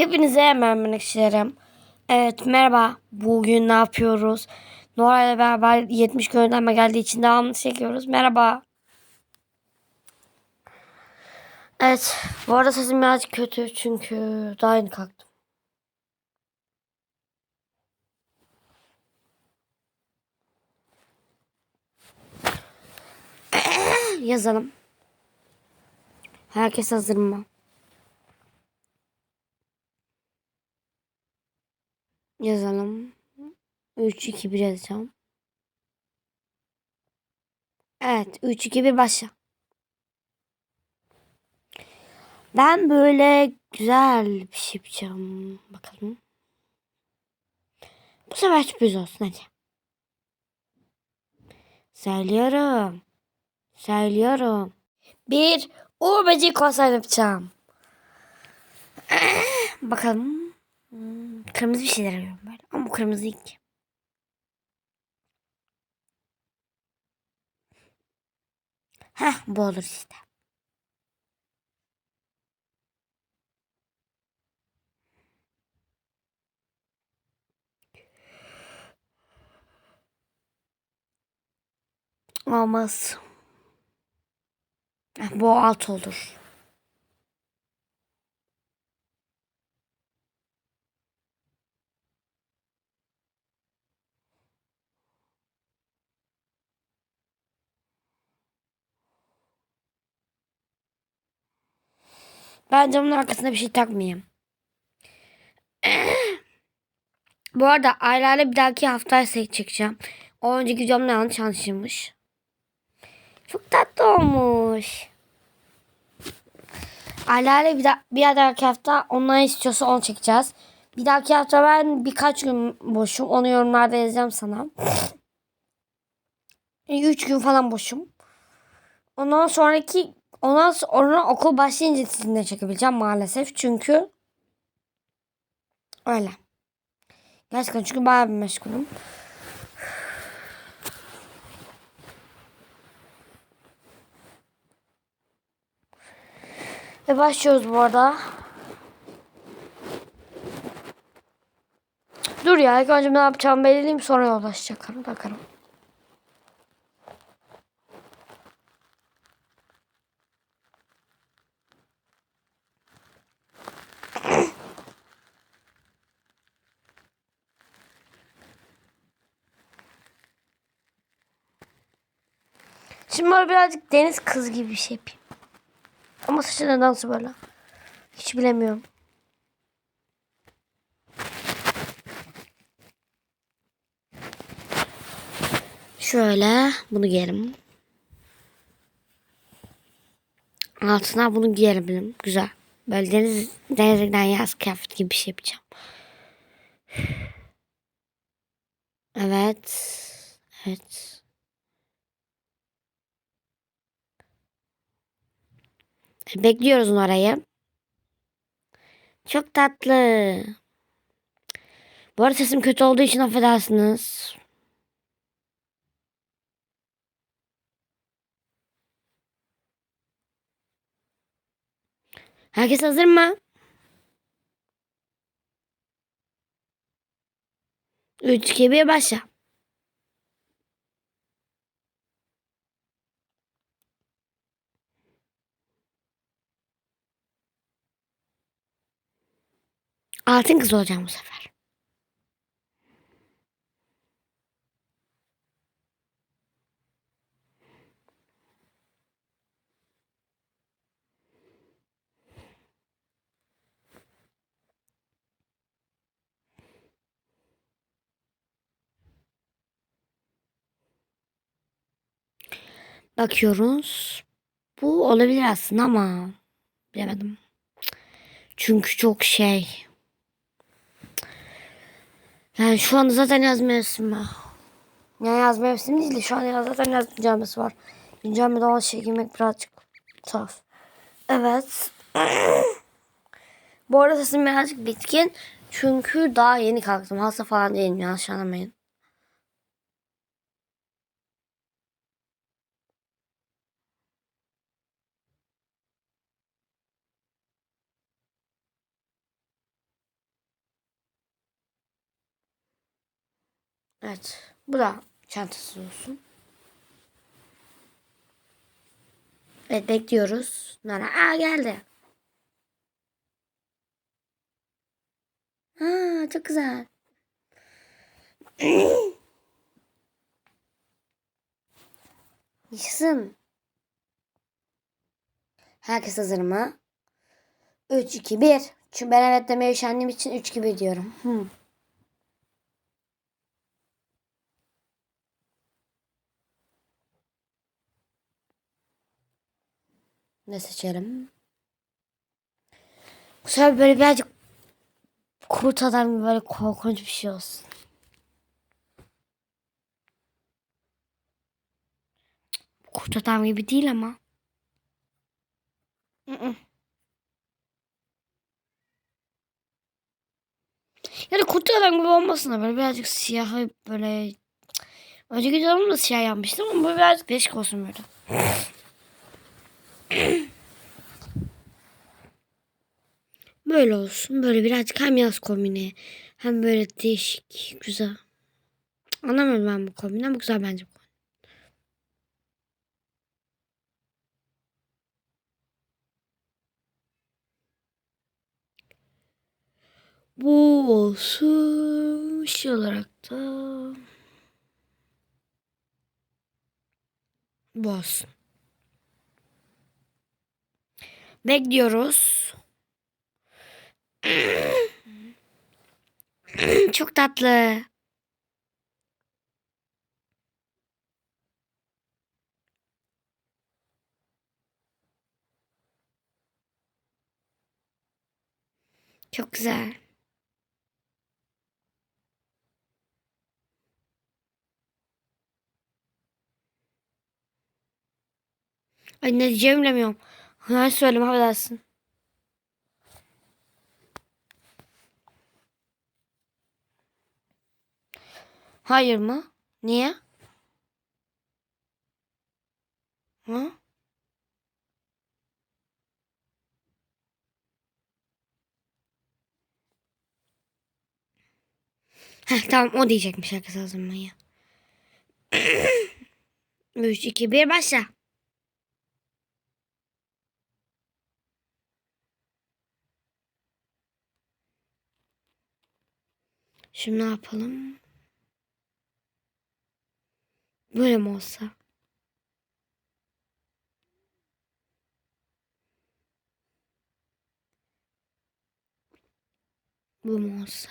Hepinize merhaba arkadaşlarım. Evet merhaba. Bugün ne yapıyoruz? Nora ile beraber 70 gönderme geldiği için devamlı çekiyoruz. Merhaba. Evet. Bu arada sesim biraz kötü çünkü daha yeni kalktım. Yazalım. Herkes hazır mı? Yazalım. 3, 2, 1 yazacağım. Evet. 3, 2, 1 başla. Ben böyle güzel bir şey yapacağım. Bakalım. Bu sefer sürpriz olsun hadi. Söylüyorum. Söylüyorum. Bir Uğur Böceği konser yapacağım. Bakalım. Hmm, kırmızı bir şeyler arıyorum böyle. Ama bu kırmızı ki. Heh bu olur işte. Olmaz. Bu alt olur. Ben camın arkasına bir şey takmayayım. Bu arada aylarla bir dahaki haftaya sek çekeceğim. O önceki camla yanlış anlaşılmış. Çok tatlı olmuş. Aylarla bir, da bir dahaki hafta onlar istiyorsa onu çekeceğiz. Bir dahaki hafta ben birkaç gün boşum. Onu yorumlarda yazacağım sana. Üç gün falan boşum. Ondan sonraki ondan sonra okul başlayınca sizinle çekebileceğim maalesef. Çünkü öyle. Gerçekten çünkü bayağı bir meşgulüm. Ve başlıyoruz bu arada. Dur ya ilk önce ne yapacağımı belirleyeyim sonra yollaşacak. Bakalım. Şimdi böyle birazcık deniz kız gibi bir şey yapayım. Ama saçı nedense böyle. Hiç bilemiyorum. Şöyle bunu giyerim. Altına bunu giyerim. Güzel. Böyle deniz, denizden yaz kıyafet gibi bir şey yapacağım. Evet. Evet. Bekliyoruz orayı. Çok tatlı. Bu arada sesim kötü olduğu için affedersiniz. Herkes hazır mı? 3, 2, 1 başla. Altın kız olacağım bu sefer. Bakıyoruz. Bu olabilir aslında ama bilemedim. Çünkü çok şey. Yani şu anda zaten yaz mevsimi. Ya yaz mevsimi değil de şu an ya zaten yaz güncellemesi var. Güncellemede olan şey giymek birazcık tuhaf. Evet. Bu arada sesim birazcık bitkin. Çünkü daha yeni kalktım. Hasta falan değilim yanlış anlamayın. Evet. Bu da çantası olsun. Evet bekliyoruz. Nara aa geldi. Ha çok güzel. Yaşasın. Herkes hazır mı? 3, 2, 1. Çünkü ben evet demeye üşendiğim için 3 gibi diyorum. Hı. Ne seçerim? Bu sefer böyle birazcık kurt adam gibi böyle korkunç bir şey olsun. Kurt adam gibi değil ama. Yani kurt adam gibi olmasın da böyle birazcık siyahı böyle Önceki videomda da siyah yapmıştım ama bu birazcık değişik olsun böyle. Böyle olsun. Böyle birazcık hem yaz kombini hem böyle değişik güzel. Anlamıyorum ben bu kombini ama güzel bence bu. Bu olsun. Şey olarak da bu olsun. Bekliyoruz. Çok tatlı. Çok güzel. Ay ne diyeceğimi bilemiyorum. Ben söyleyeyim affedersin. Hayır mı? Niye? Hı? Heh, tamam o diyecekmiş herkes hazırlamayı. 3, 2, 1 başla. Şimdi ne yapalım? Böyle mi olsa? Bu mu olsa?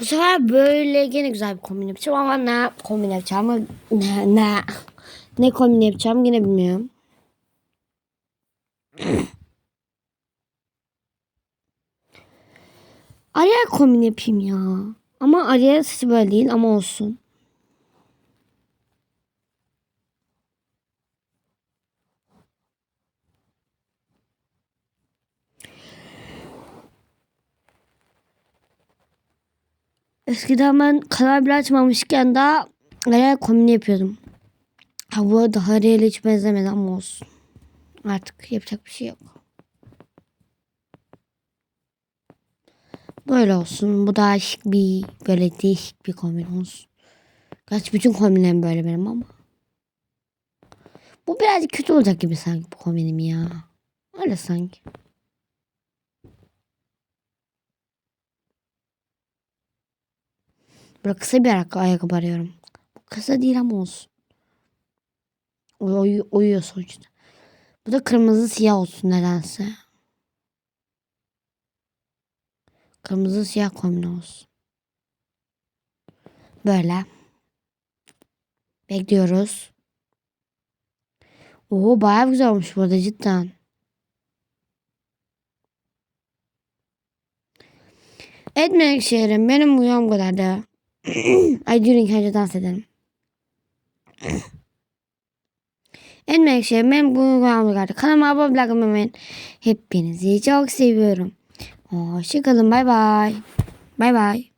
Bu sefer böyle gene güzel bir kombin yapacağım ama ne kombin yapacağımı ne ne ne kombin yapacağım yine bilmiyorum. Ariel kombin yapayım ya. Ama Ariel sesi böyle değil ama olsun. Eskiden ben kanal bile açmamışken daha Ariel kombini yapıyordum. Ha bu arada Ariel'e hiç benzemedi ama olsun. Artık yapacak bir şey yok. Böyle olsun. Bu da şık bir böyle değişik bir kombin olsun. Kaç bütün kombinlerim böyle benim ama. Bu birazcık kötü olacak gibi sanki bu kombinim ya. Öyle sanki. Böyle kısa bir ayakkabı, arıyorum. Kısa değil ama olsun. Uy, uy, uyuyor sonuçta. Bu da kırmızı siyah olsun nedense. Kırmızı siyah kombin olsun. Böyle. Bekliyoruz. Oo bayağı güzel olmuş burada cidden. Etmek şehrim benim uyum kadar da. Ay durun önce dans edelim. Etmek şehrim benim uyum kadar. Kanalıma abone olmayı unutmayın. Hepinizi çok seviyorum. Hoşçakalın bay bay. Bay bay.